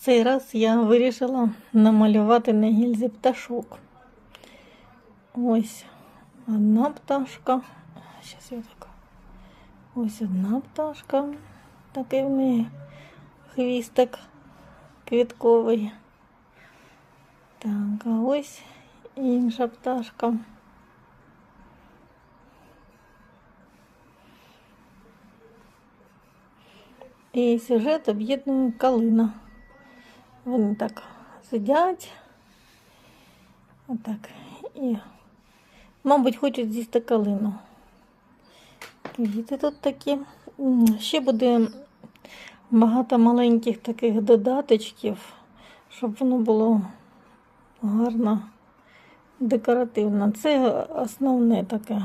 цей раз я вирішила намалювати на гільзі пташок. Ось одна пташка. Зараз я така. Ось одна пташка. Такий в неї хвістик квітковий. Так, а ось інша пташка. І сюжет об'єднує калина. Вони так сидять. Отак. І, мабуть, хочуть з'їсти калину. Квіти тут такі. Ще буде багато маленьких таких додаточків, щоб воно було гарно декоративно. Це основне таке